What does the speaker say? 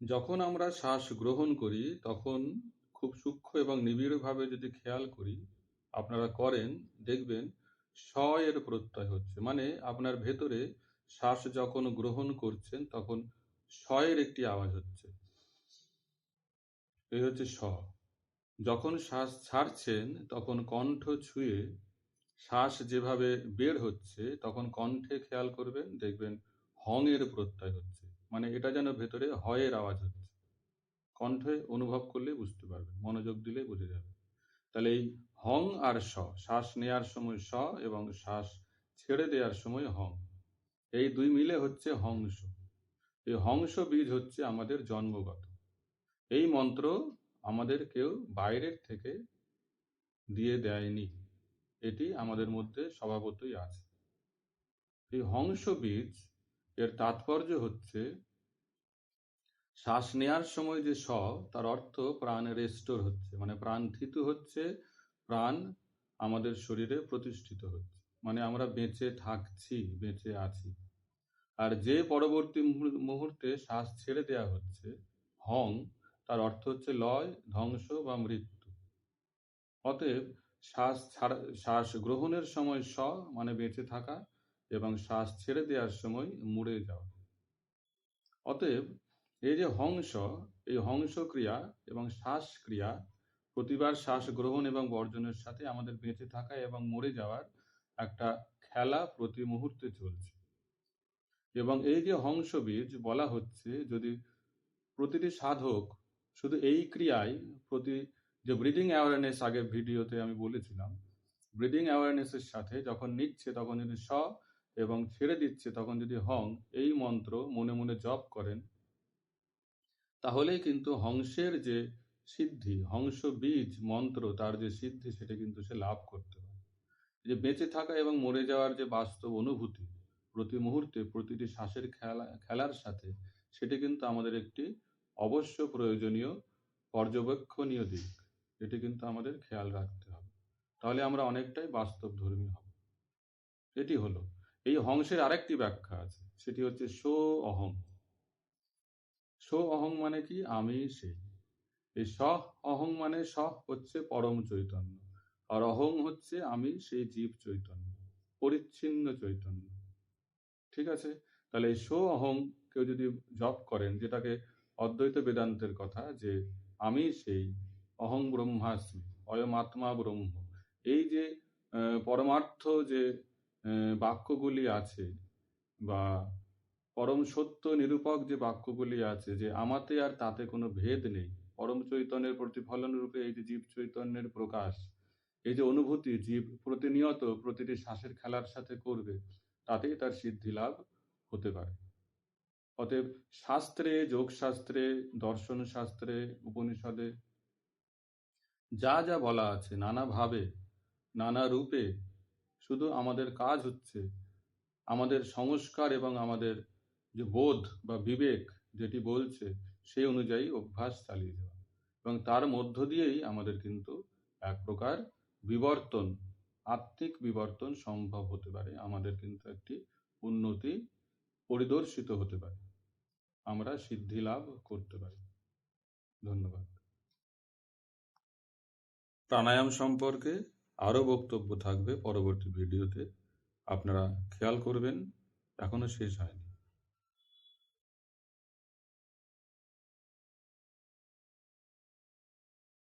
যখন আমরা শ্বাস গ্রহণ করি, তখন খুব সূক্ষ্ম এবং নিবিড়ভাবে যদি খেয়াল করি, আপনারা করেন, দেখবেন স এর প্রত্যয় হচ্ছে। মানে আপনার ভেতরে শ্বাস যখন গ্রহণ করছেন, তখন স এর একটি আওয়াজ হচ্ছে। এই হচ্ছে স। যখন শ্বাস ছাড়ছেন, তখন কণ্ঠ ছুঁয়ে শ্বাস যেভাবে বের হচ্ছে, তখন কণ্ঠে খেয়াল করবেন, দেখবেন হং এর প্রত্যয় হচ্ছে। মানে এটা যেন ভেতরে হয়ের আওয়াজ হচ্ছে। কণ্ঠে অনুভব করলে বুঝতে পারবেন, মনোযোগ দিলে বুঝে যাবে। তাহলে এই হং আর স শ্বাস নেয়ার সময় স এবং শ্বাস ছেড়ে দেওয়ার সময় হং। এই দুই মিলে হচ্ছে হংস। এই হংস বীজ হচ্ছে আমাদের জন্মগত। এই মন্ত্র আমাদের কেউ বাইরের থেকে দিয়ে দেয়নি। এটি আমাদের মধ্যে স্বভাবতই আছে। এই হংস বীজ এর তাৎপর্য হচ্ছে, শ্বাস নেয়ার সময় যে স তার অর্থ প্রাণ রেস্টোর হচ্ছে। মানে প্রাণ থিত হচ্ছে, প্রাণ আমাদের শরীরে প্রতিষ্ঠিত হচ্ছে। মানে আমরা বেঁচে থাকছি, বেঁচে আছি। আর যে পরবর্তী মুহূর্তে শ্বাস ছেড়ে দেওয়া হচ্ছে, হং, তার অর্থ হচ্ছে লয়, ধ্বংস বা মৃত্যু। অতএব শ্বাস ছাড়া, শ্বাস গ্রহণের সময় স মানে বেঁচে থাকা এবং শ্বাস ছেড়ে দেওয়ার সময় মুড়ে যাওয়া। অতএব এই যে হংস, এই হংস ক্রিয়া এবং শ্বাস ক্রিয়া, প্রতিবার শ্বাস গ্রহণ এবং বর্জনের সাথে আমাদের বেঁচে থাকা এবং মরে যাওয়ার একটা খেলা প্রতি মুহূর্তে চলছে। এবং এই যে হংস বীজ বলা হচ্ছে, যদি প্রতিটি সাধক শুধু এই ক্রিয়ায় প্রতি যে ব্রিদিং অ্যাওয়ারনেস আগের ভিডিওতে আমি বলেছিলাম ব্রিদিং অ্যাওয়ারনেসের সাথে যখন নিচ্ছে, তখন যদি স এবং ছেড়ে দিচ্ছে তখন যদি হং এই মন্ত্র মনে মনে জপ করেন, তাহলেই কিন্তু হংসের যে সিদ্ধি, হংস বীজ মন্ত্র তার যে সিদ্ধি সেটা কিন্তু সে লাভ করতে পারে। যে বেঁচে থাকা এবং মরে যাওয়ার যে বাস্তব অনুভূতি প্রতি মুহূর্তে প্রতিটি শ্বাসের খেলা, খেলার সাথে সেটি কিন্তু আমাদের একটি অবশ্য প্রয়োজনীয় পর্যবেক্ষণীয় দিক। এটি কিন্তু আমাদের খেয়াল রাখতে হবে। তাহলে আমরা অনেকটাই বাস্তব ধর্মী হব। এটি হলো এই হংসের আরেকটি ব্যাখ্যা আছে, সেটি হচ্ছে সো অহং। সো অহং মানে কি? আমি সেই এই সহ অহং মানে সহ হচ্ছে পরম চৈতন্য, আর অহং হচ্ছে আমি সেই জীব চৈতন্য, পরিচ্ছিন্ন চৈতন্য। ঠিক আছে? তাহলে এই সো অহং কেউ যদি জপ করেন, যেটাকে অদ্বৈত বেদান্তের কথা যে আমি সেই, অহং ব্রহ্মাস্মি অয়ম আত্মা ব্রহ্ম, এই যে পরমার্থ যে বাক্যগুলি আছে বা পরম সত্য নিরূপক যে বাক্যগুলি আছে যে আমাতে আর তাতে কোনো ভেদ নেই। পরম চৈতন্যের প্রতিফলন রূপে এই যে জীব চৈতন্যের প্রকাশ, এই যে অনুভূতি জীব প্রতিনিয়ত প্রতিটি শ্বাসের খেলার সাথে করবে, তাতেই তার সিদ্ধি লাভ হতে পারে। অতএব শাস্ত্রে, যোগশাস্ত্রে দর্শন শাস্ত্রে উপনিষদে যা যা বলা আছে নানাভাবে নানা রূপে শুধু আমাদের কাজ হচ্ছে আমাদের সংস্কার এবং আমাদের যে বোধ বা বিবেক যেটি বলছে, সেই অনুযায়ী অভ্যাস চালিয়ে যাওয়া। এবং তার মধ্য দিয়েই আমাদের কিন্তু এক প্রকার বিবর্তন, আত্মিক বিবর্তন সম্ভব হতে পারে। আমাদের কিন্তু একটি উন্নতি পরিদর্শিত হতে পারে। আমরা সিদ্ধি লাভ করতে পারি। ধন্যবাদ। প্রাণায়াম সম্পর্কে আরও বক্তব্য থাকবে পরবর্তী ভিডিওতে। আপনারা খেয়াল করবেন এখনও শেষ হয়নি।